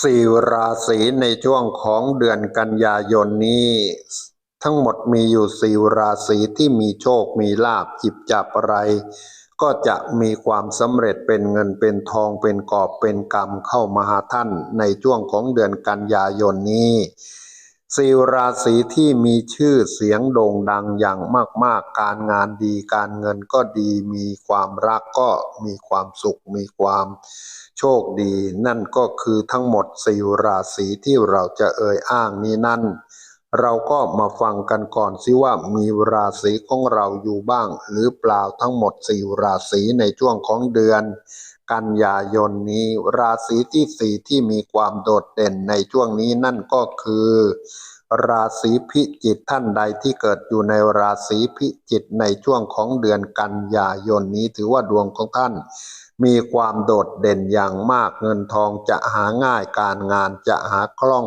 สี่ราศีในช่วงของเดือนกันยายนนี้ ทั้งหมดมีอยู่สี่ราศีที่มีโชคมีลาบจิบจับอะไร ก็จะมีความสำเร็จเป็นเงินเป็นทองเป็นกอบเป็นกรรมเข้ามาหาท่านในช่วงของเดือนกันยายนนี้ สี่ราศีที่มีชื่อเสียงโด่งดังอย่างมาก ๆ การงานดีการเงินก็ดีมีความรักก็มีความสุข มีความโชคดี นั่นก็คือทั้งหมดสี่ราศีที่เราจะเอ่ยอ้างนี้นั่น เราก็มาฟังกันก่อนสิว่ามีราศีของเราอยู่บ้าง หรือเปล่าทั้งหมดสี่ราศีในช่วงของเดือน กันยายนนี้ ราศีที่สี่ที่มีความโดดเด่นในช่วงนี้นั่นก็คือ ราศีพิจิกท่านใดที่เกิดอยู่ในราศีพิจิกในช่วงของเดือนกันยายนนี้ถือว่าดวงของท่าน มีความโดดเด่นอย่างมากเงินทองจะหาง่ายการงานจะหาคล่อง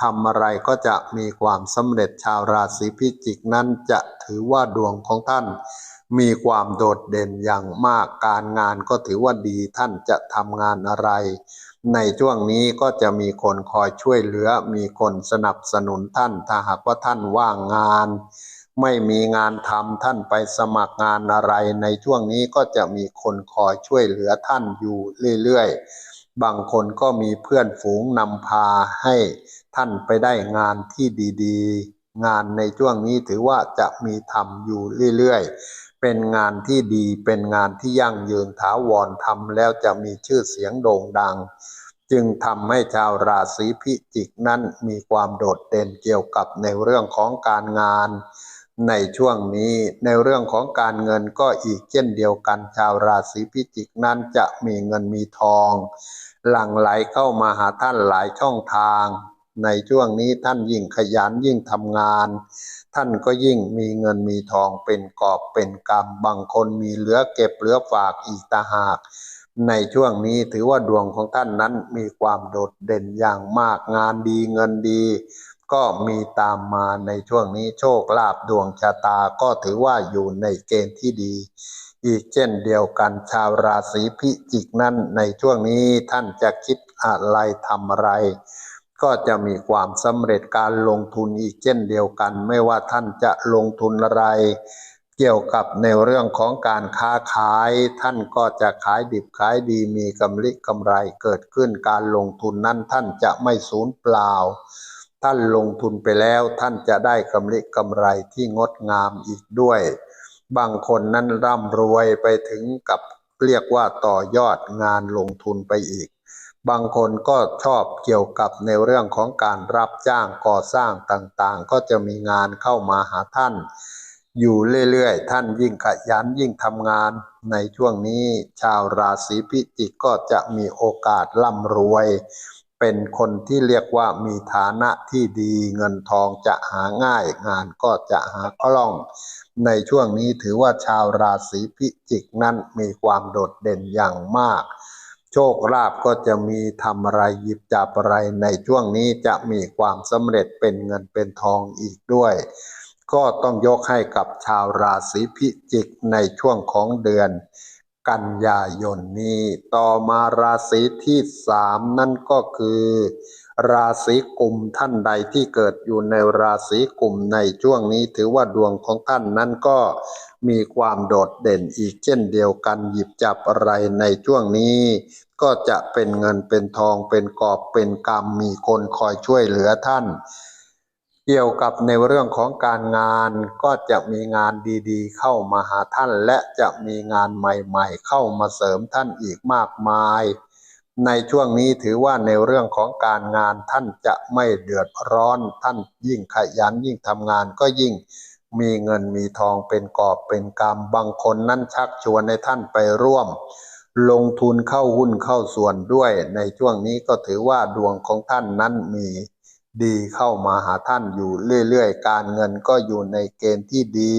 ทำอะไรก็จะมีความสำเร็จชาวราศีพิจิกนั้นจะถือว่าดวงของท่าน มีความโดดเด่นอย่างมากการงานก็ถือว่าดีท่านจะทำงานอะไร ในช่วงนี้ก็จะมีคนคอยช่วยเหลือ มีคนสนับสนุนท่านถ้าหากว่าท่านว่างงาน ไม่มีงานทำท่านไปสมัครงานอะไร ในช่วงนี้ก็จะมีคนคอยช่วยเหลือท่านอยู่เรื่อยๆ บางคนก็มีเพื่อนฝูงนำพาให้ท่านไปได้งานที่ดี ๆ งานในช่วงนี้ถือว่าจะมีทำอยู่เรื่อยๆ เป็นงานที่ดีเป็นงานที่ยั่งยืนถาวรทำแล้วจะมีชื่อเสียงโด่งดัง จึงทำให้ชาวราศีพิจิกนั้นมีความโดดเด่นเกี่ยวกับในเรื่องของการงาน ในช่วงนี้ในเรื่องของการเงินก็อีกเช่นเดียวกัน ชาวราศีพิจิกนั้นจะมีเงินมีทอง หลั่งไหลเข้ามาหาท่านหลายช่องทาง ในช่วงนี้ท่านยิ่งขยันยิ่งทำงาน ท่านก็ยิ่งมีเงินมีทองเป็นกอบเป็นกำบางคนมีเหลือเก็บเหลือฝากอีกตาหาก ในช่วงนี้ถือว่าดวงของท่านนั้นมีความโดดเด่นอย่างมากงานดีเงินดี ก็มีตามมาในช่วงนี้โชคลาภดวงชะตาก็ถือว่าอยู่ในเกณฑ์ที่ดีอีกเช่นเดียวกันชาวราศีพิจิกนั้นในช่วงนี้ท่านจะคิดอะไรทำอะไร ก็จะมีความสำเร็จการลงทุนอีกเช่นเดียวกัน ไม่ว่าท่านจะลงทุนอะไร เกี่ยวกับในเรื่องของการค้าขาย ท่านก็จะขายดิบขายดีมีกำไรกำไรเกิดขึ้นการลงทุนนั้นท่านจะไม่สูญเปล่า ท่านลงทุนไปแล้วท่านจะได้กำไรกำไรที่งดงามอีกด้วย บางคนนั้นร่ำรวยไปถึงกับเรียกว่าต่อยอดงานลงทุนไปอีก บางคนก็ชอบเกี่ยวกับในเรื่องของการรับจ้างก่อสร้างต่างๆ ก็จะมีงานเข้ามาหาท่าน อยู่เรื่อยๆ ท่านยิ่งขยันยิ่งทำงาน ในช่วงนี้ชาวราศีพิจิกก็จะมีโอกาสร่ำรวย เป็นคนที่เรียกว่ามีฐานะที่ดีเงินทองจะหาง่าย งานก็จะหาคล่อง ในช่วงนี้ถือว่าชาวราศีพิจิกนั้นมีความโดดเด่นอย่างมาก โชคลาภก็จะมีทำอะไรหยิบจับอะไรในช่วงนี้จะมีความสำเร็จเป็นเงินเป็นทองอีกด้วย ก็ต้องยกให้กับชาวราศีพิจิกในช่วงของเดือน กันยายนนี้ ต่อมาราศีที่สามนั่นก็คือ ราศีกุมท่านใดที่เกิดอยู่ในราศีกุมในช่วงนี้ถือว่าดวงของท่านนั้นก็มีความโดดเด่นอีกเช่นเดียวกันหยิบจับอะไรในช่วงนี้ ก็จะเป็นเงินเป็นทองเป็นกอบเป็นกรรมมีคนคอยช่วยเหลือท่าน เกี่ยวกับในเรื่องของการงานก็จะมีงานดีๆ เข้ามาหาท่านและจะมีงานใหม่ ๆ เข้ามาเสริมท่านอีกมากมาย ในช่วงนี้ถือว่าในเรื่องของการงานท่านจะไม่เดือดร้อน ท่านยิ่งขยันยิ่งทำงานก็ยิ่งมีเงินมีทองเป็นกอบเป็นกำบางคนนั่นชักชวนให้ท่านไปร่วม ลงทุนเข้าหุ้นเข้าส่วนด้วย ในช่วงนี้ก็ถือว่าดวงของท่านนั้นมีดีเข้ามาหาท่านอยู่เรื่อยๆ การเงินก็อยู่ในเกณฑ์ที่ดี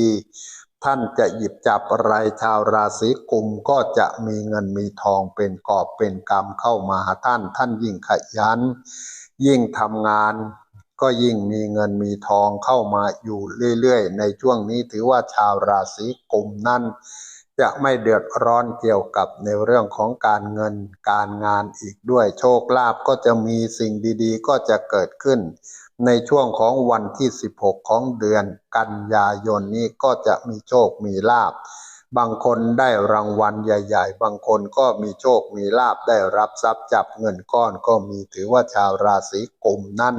ท่านจะหยิบจับอะไรชาวราศีกุมก็จะมีเงินมีทองเป็นกอบเป็นกำเข้ามาหาท่าน ท่านยิ่งขยัน ยิ่งทำงาน ก็ยิ่งมีเงินมีทองเข้ามาอยู่เรื่อยๆ ในช่วงนี้ถือว่าชาวราศีกุมนั้น จะไม่เดือดร้อนเกี่ยวกับในเรื่องของการเงินการงานอีกด้วยโชคลาภก็จะมีสิ่งดีๆ ก็จะเกิดขึ้น ในช่วงของวันที่ 16 ของเดือนกันยายนนี้ก็จะมีโชคมีลาภบางคนได้รางวัลใหญ่ๆ บางคนก็มีโชคมีลาภได้รับทรัพย์จับเงินก้อนก็มีถือว่าชาวราศีกุมนั่น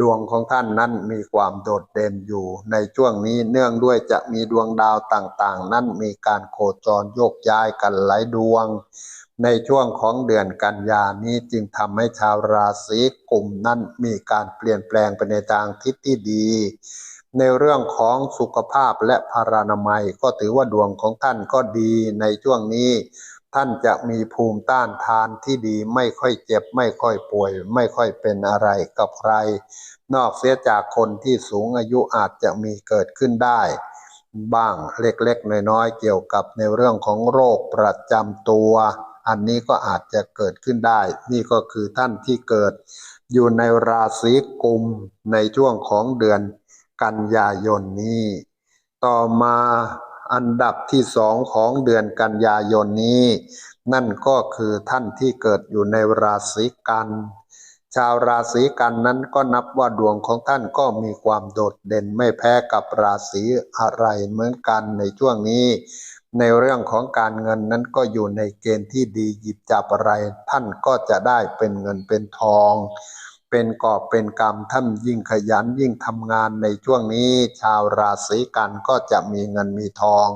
ดวงของท่านนั้นมีความโดดเด่นอยู่ ในช่วงนี้เนื่องด้วยจะมีดวงดาวต่างๆ นั้นมีการโคจรโยกย้ายกันหลายดวง ในช่วงของเดือนกันยานี้จึงทำให้ชาวราศีกลุ่มนั้นมีการเปลี่ยนแปลงไปในทางทิศที่ดี ในเรื่องของสุขภาพและพารานามัย ก็ถือว่าดวงของท่านก็ดีในช่วงนี้ ท่านจะมีภูมิต้านทานที่ดีไม่ค่อยเจ็บ ไม่ค่อยป่วย ไม่ค่อยเป็นอะไรกับใคร นอกเสียจากคนที่สูงอายุอาจจะมีเกิดขึ้นได้บ้างเล็กๆ น้อยๆ เกี่ยวกับในเรื่องของโรคประจำตัว อันนี้ก็อาจจะเกิดขึ้นได้ นี่ก็คือท่านที่เกิดอยู่ในราศีกุมในช่วงของเดือนกันยายนนี้ ต่อมาอันดับที่สองของเดือนกันยายนนี้ นั่นก็คือท่านที่เกิดอยู่ในราศีกันชาวราศีกันนั้นก็นับว่าดวงของท่านก็มีความโดดเด่นไม่แพ้กับราศีอะไรเหมือนกันในช่วงนี้ ในเรื่องของการเงินนั้นก็อยู่ในเกณฑ์ที่ดีหยิบจับอะไร ท่านก็จะได้เป็นเงินเป็นทอง เป็นกอบเป็นกรรมท่านยิ่งขยันยิ่งทำงานในช่วงนี้ ชาวราศีกันก็จะมีเงินมีทอง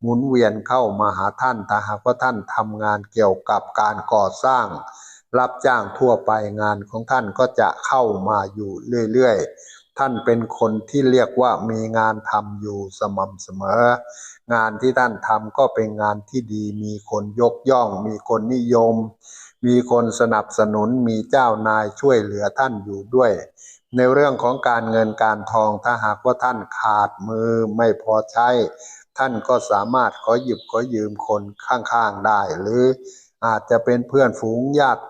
หมุนเวียนเข้ามาหาท่านถ้าหากว่าท่านทำงานเกี่ยวกับการก่อสร้าง รับจ้างทั่วไปงานของท่านก็จะเข้ามาอยู่เรื่อยๆท่านเป็นคนที่เรียกว่ามีงานทำอยู่สม่ำเสมอ งานที่ท่านทำก็เป็นงานที่ดี มีคนยกย่อง มีคนนิยม มีคนสนับสนุน มีเจ้านายช่วยเหลือท่านอยู่ด้วย ในเรื่องของการเงินการทองถ้าหากว่าท่านขาดมือไม่พอใช้ ท่านก็สามารถขอหยิบขอยืมคนข้างๆได้ หรืออาจจะเป็นเพื่อนฝูงญาติ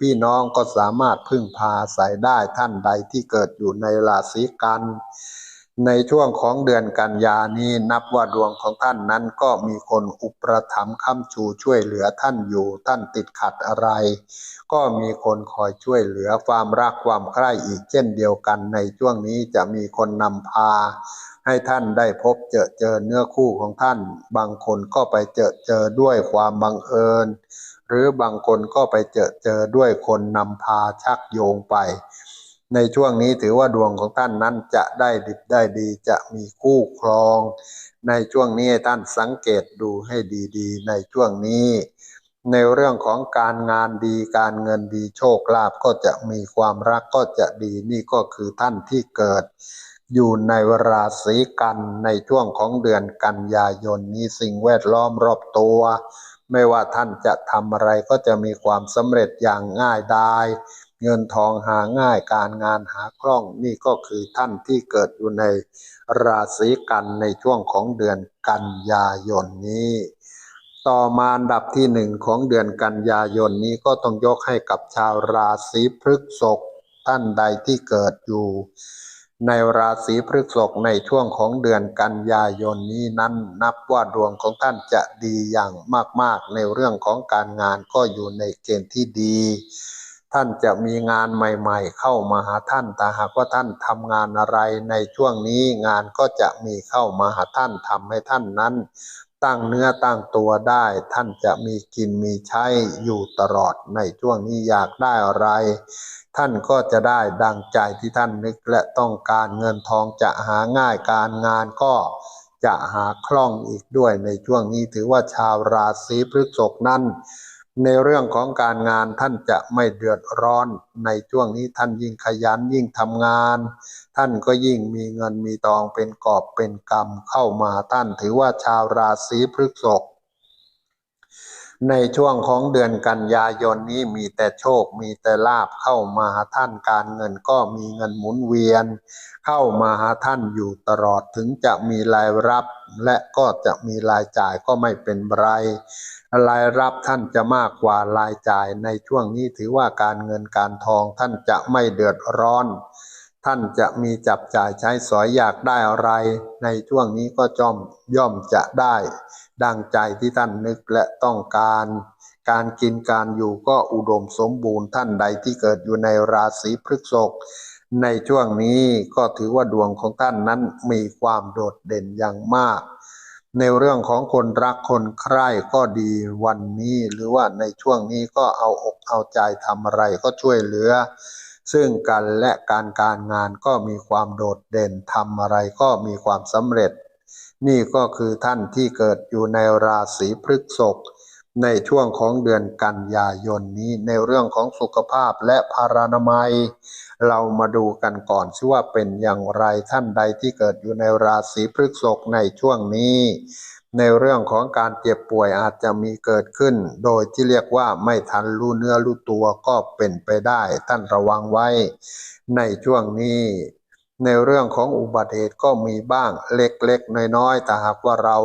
พี่น้องก็สามารถพึ่งพาอาศัยได้ท่านใดที่เกิดอยู่ในราศีกัน ในช่วงของเดือนกันยานี้นับว่าดวงของท่านนั้นก็มีคนอุปถัมภ์ค้ำชูช่วยเหลือท่านอยู่ท่านติดขัดอะไร ก็มีคนคอยช่วยเหลือความรักความใคร่อีกเช่นเดียวกัน ในช่วงนี้จะมีคนนำพา ให้ท่านได้พบเจอเจอเนื้อคู่ของท่าน บางคนก็ไปเจอเจอด้วยความบังเอิญ หรือบางคนก็ไปเจอเจอด้วยคนนำพาชักโยงไป ในช่วงนี้ถือว่าดวงของท่านนั้นจะได้ดิบได้ดีจะมีคู่ครอง ในช่วงนี้ท่านสังเกตดูให้ดีๆ ในช่วงนี้ ในเรื่องของการงานดีการเงินดีโชคลาภก็จะมีความรักก็จะดีนี่ก็คือท่านที่เกิด อยู่ในราศีกันในช่วงของเดือนกันยายนนี้สิ่งแวดล้อมรอบตัว ไม่ว่าท่านจะทำอะไรก็จะมีความสำเร็จอย่างง่ายดาย เงินทองหาง่ายการงานหาคล่องนี่ก็คือท่านที่เกิดอยู่ในราศีกันในช่วงของเดือนกันยายนนี้ ต่อมาอันดับที่หนึ่งของเดือนกันยายนนี้ก็ต้องยกให้กับชาวราศีพฤษภท่านใดที่เกิดอยู่ในราศีพฤษภในช่วงของเดือนกันยายนนี้นั้นนับว่าดวงของท่านจะดีอย่างมาก ๆ ในเรื่องของการงานก็อยู่ในเกณฑ์ที่ดี ท่านจะมีงานใหม่ๆ เข้ามาหาท่านแต่หากว่าท่านทำงานอะไรในช่วงนี้งานก็จะมีเข้ามาหาท่านทำให้ท่านนั้น ตั้งเนื้อตั้งตัวได้ ท่านจะมีกินมีใช้อยู่ตลอดในช่วงนี้อยากได้อะไร ท่านก็จะได้ดังใจที่ท่านนึกและต้องการเงินทองจะหาง่ายการงานก็จะหาคล่องอีกด้วยในช่วงนี้ถือว่าชาวราศีพฤษภนั้น ในเรื่องของการงานท่านจะไม่เดือดร้อนในช่วงนี้ท่านยิ่งขยันยิ่งทำงาน ท่านก็ยิ่งมีเงินมีทองเป็นกอบเป็นกำเข้ามาท่านถือว่าชาวราศีพฤษภ ในช่วงของเดือนกันยายนนี้มีแต่โชคมีแต่ลาบเข้ามาหาท่านการเงินก็มีเงินหมุนเวียน เข้ามาหาท่านอยู่ตลอดถึงจะมีรายรับ และก็จะมีรายจ่ายก็ไม่เป็นไรรายรับท่านจะมากกว่ารายจ่ายในช่วงนี้ถือว่าการเงินการทองท่านจะไม่เดือดร้อน ท่านจะมีจับจ่ายใช้สอยอยากได้อะไร ในช่วงนี้ก็จอมย่อมจะได้ ดังใจที่ท่านนึกและต้องการ การกินการอยู่ก็อุดมสมบูรณ์ท่านใดที่เกิดอยู่ในราศีพฤษภในช่วงนี้ก็ถือว่าดวงของท่านนั้นมีความโดดเด่นอย่างมาก ในเรื่องของคนรักคนใคร่ก็ดีวันนี้ หรือว่าในช่วงนี้ก็เอาอกเอาใจทำอะไรก็ช่วยเหลือ ซึ่งกันและการการงานก็มีความโดดเด่นทำอะไรก็มีความสำเร็จ นี่ก็คือท่านที่เกิดอยู่ในราศีพฤษภในช่วงของเดือนกันยายนนี้ในเรื่องของสุขภาพและพารานามัย เรามาดูกันก่อนซิว่าเป็นอย่างไรท่านใดที่เกิดอยู่ในราศีพฤษภในช่วงนี้ ในเรื่องของการเจ็บป่วยอาจจะมีเกิดขึ้น โดยที่เรียกว่าไม่ทันรู้เนื้อรู้ตัวก็เป็นไปได้ ท่านระวังไว้ ในช่วงนี้ ในเรื่องของอุบัติเหตุก็มีบ้างเล็กๆ น้อยๆแต่หากว่าเรา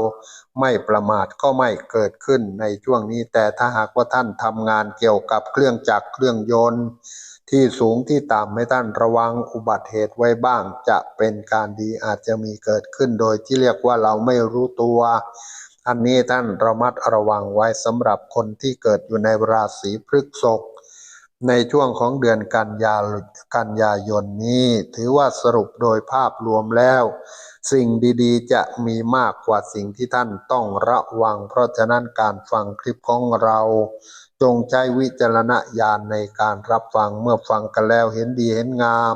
ไม่ประมาทก็ไม่เกิดขึ้นในช่วงนี้ แต่ถ้าหากว่าท่านทำงานเกี่ยวกับเครื่องจักรเครื่องยนต์ ที่สูงที่ต่ำให้ท่านระวังอุบัติเหตุไว้บ้าง จะเป็นการดีอาจจะมีเกิดขึ้นโดยที่เรียกว่าเราไม่รู้ตัว อันนี้ท่านระมัดระวังไว้สำหรับคนที่เกิดอยู่ในราศีพฤษภ ในช่วงของเดือนกันยากันยายนนี้ ถือว่าสรุปโดยภาพรวมแล้ว สิ่งดีๆ จะมีมากกว่าสิ่งที่ท่านต้องระวัง เพราะฉะนั้นการฟังคลิปของเรา จงใช้วิจารณญาณในการรับฟังเมื่อฟังกันแล้วเห็นดีเห็นงาม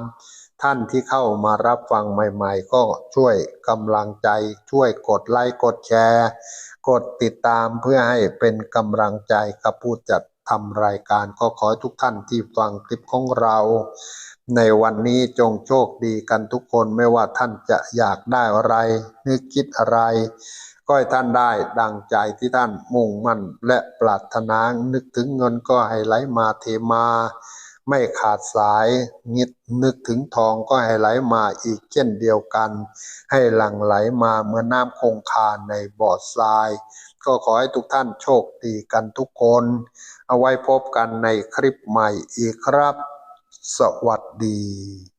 ท่านที่เข้ามารับฟังใหม่ ๆ ก็ช่วยกำลังใจ ช่วยกดไลค์กดแชร์ กดติดตามเพื่อให้เป็นกำลังใจกับผู้จัด ทำรายการก็ขอให้ทุกท่านที่ฟังคลิปของเรา ในวันนี้จงโชคดีกันทุกคนไม่ว่าท่านจะอยากได้อะไร นึกคิดอะไร ก็ให้ท่านได้ดังใจที่ท่านมุ่งมั่นและปรารถนานึกถึงเงินก็ให้ไหลมาเทมา ไม่ขาดสายงิดนึกถึงทองก็ให้ไหลมาอีกเช่นเดียวกัน ให้หลั่งไหลมาเหมือนน้ำคงคาในบ่อทราย ก็ขอให้ทุกท่านโชคดีกันทุกคน เอาไว้พบกันในคลิปใหม่อีกครับ สวัสดี